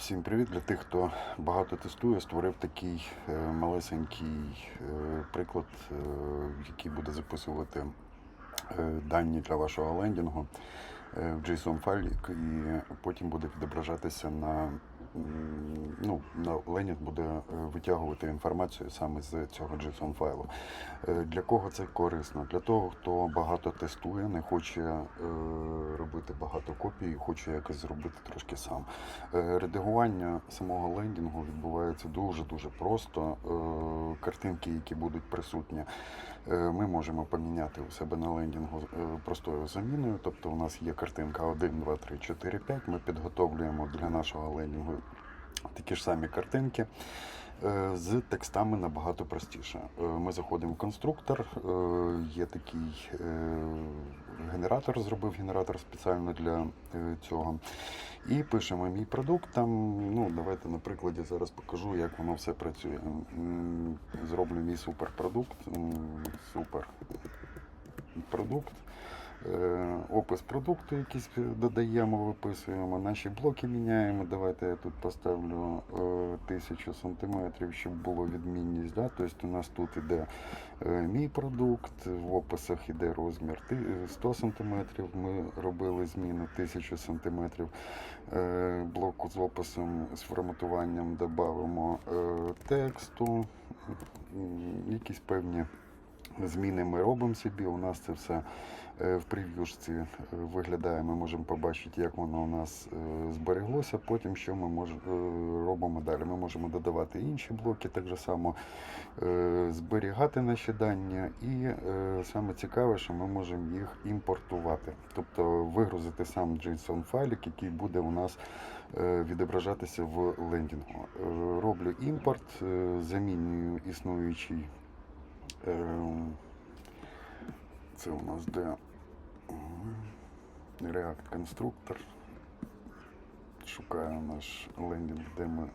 Всім привіт для тих, хто багато тестує, створив такий е, малесенький е, приклад, е, який буде записувати дані для вашого лендінгу в JSON файлі, і потім буде відображатися на, ну, лендінг буде е, витягувати інформацію саме з цього JSON файлу. Е, Для кого це корисно? Для того, хто багато тестує, не хоче е, робити багато копій, хоче якось зробити трошки сам. Редагування самого лендінгу відбувається дуже-дуже просто. Картинки, які будуть присутні, ми можемо поміняти у себе на лендінгу простою заміною. Тобто у нас є картинка 1, 2, 3, 4, 5. Ми підготовлюємо для нашого лендінгу такі ж самі картинки. Е, З текстами набагато простіше. Е, Ми заходимо в конструктор, е, є такий генератор, зробив генератор спеціально для цього. І пишемо мій продукт. Там, ну, давайте на прикладі зараз покажу, як воно все працює. Зроблю мій суперпродукт. Супер продукт. Е, Опис продукту якийсь додаємо, виписуємо, наші блоки міняємо. Давайте я тут поставлю е, 1000 сантиметрів, щоб було відмінність. Да? Тобто у нас тут іде е, мій продукт, в описах іде розмір 100 сантиметрів. Ми робили зміну 1000 сантиметрів. Е, Блоку з описом, з форматуванням додамо е, тексту, якісь певні зміни ми робимо собі. У нас це все е, в прев'юшці е, виглядає. Ми можемо побачити, як воно у нас е, збереглося. Потім що ми мож, робимо далі. Ми можемо додавати інші блоки, так же само зберігати наші дані. І саме цікаве, що ми можемо їх імпортувати, тобто вигрузити сам JSON файлик, який буде у нас відображатися в лендінгу. Роблю імпорт, замінюю існуючий. Ем, Це у нас де React конструктор. Шукаю наш лендінг, де ми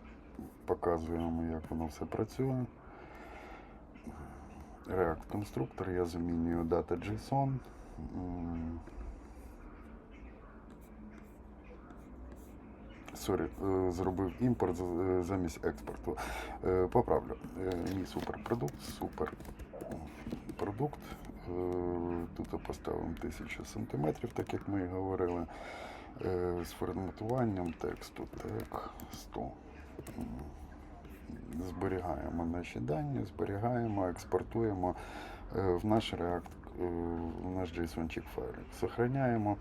показуємо, як воно все працює. React конструктор, я замінюю data.json. Сорі, е, зробив імпорт е, замість експорту. Е, Поправлю. Мій суперпродукт, суперпродукт. Е, Тут поставимо 1000 сантиметрів, так як ми і говорили. Е, З форматуванням тексту тег 100. Зберігаємо наші дані, зберігаємо, експортуємо е, в наш React, в наш JSON файлик. Сохраняємо,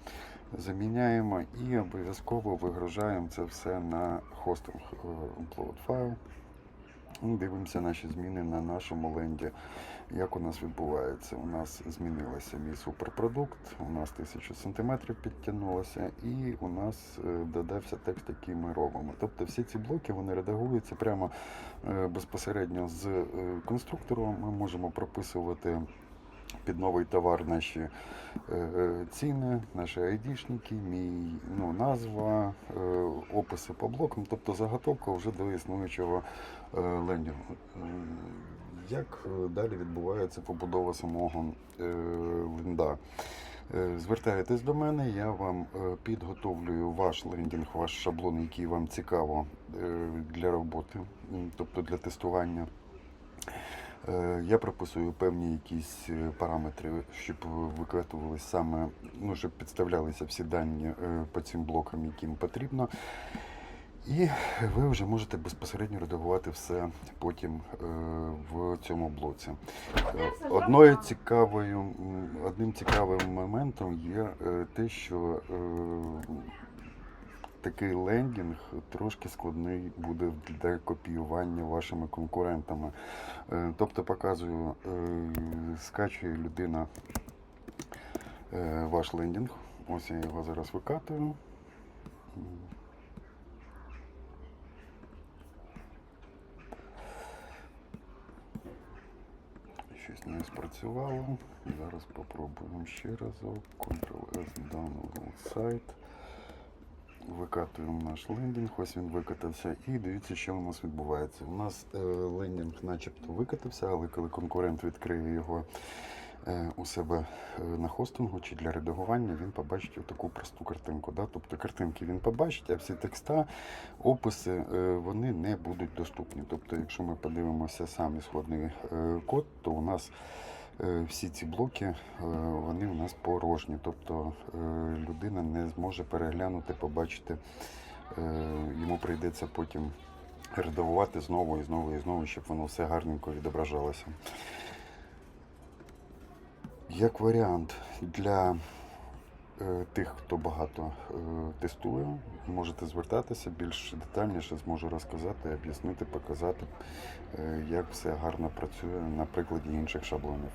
заміняємо і обов'язково вигружаємо це все на хостинг upload файл. І Дивимося наші зміни на нашому ленді, як у нас відбувається. У нас змінилося мій суперпродукт, у нас 1000 сантиметрів підтягнулося, і у нас е, додався текст, який ми робимо. Тобто всі ці блоки вони редагуються прямо е, безпосередньо з конструктором. Ми можемо прописувати під новий товар наші е, е, ціни, наші айдішники, мій ну, назва, е, описи по блокам, тобто заготовка вже до існуючого лендінгу. Як далі відбувається побудова самого ленда? Е, Звертаєтесь до мене, я вам підготовлюю ваш лендінг, ваш шаблон, який вам цікаво для роботи, тобто для тестування. Е, Я прописую певні якісь е, параметри, щоб викатувались саме, ну, щоб підставлялися всі дані е, по цим блокам, яким потрібно. І ви вже можете безпосередньо редагувати все потім в цьому блоці. Одною цікавою, одним цікавим моментом є те, що такий лендінг трошки складний буде для копіювання вашими конкурентами. Е, Тобто показую, е, скачує людина е, ваш лендінг. Ось я його зараз викатую. Щось не спрацювало. Зараз попробуємо ще разок. Ctrl-S download сайт. Викатуємо наш лендінг, ось він викатався. І дивіться, що у нас відбувається. У нас е, лендінг начебто викатався, але коли конкурент відкриє його е, у себе е, на хостингу чи для редагування, він побачить таку просту картинку. Да? Тобто картинки він побачить, а всі текста, описи вони не будуть доступні. Тобто, якщо ми подивимося сам ісходний код, то у нас всі ці блоки е, вони у нас порожні. Тобто е, людина не зможе переглянути, побачити. Е, Йому прийдеться потім редагувати знову і знову і знову, щоб воно все гарненько відображалося. Як варіант для е, тих, хто багато е, тестує, можете звертатися більш детальніше, зможу розказати, об'яснити, показати, е, як все гарно працює на прикладі інших шаблонів.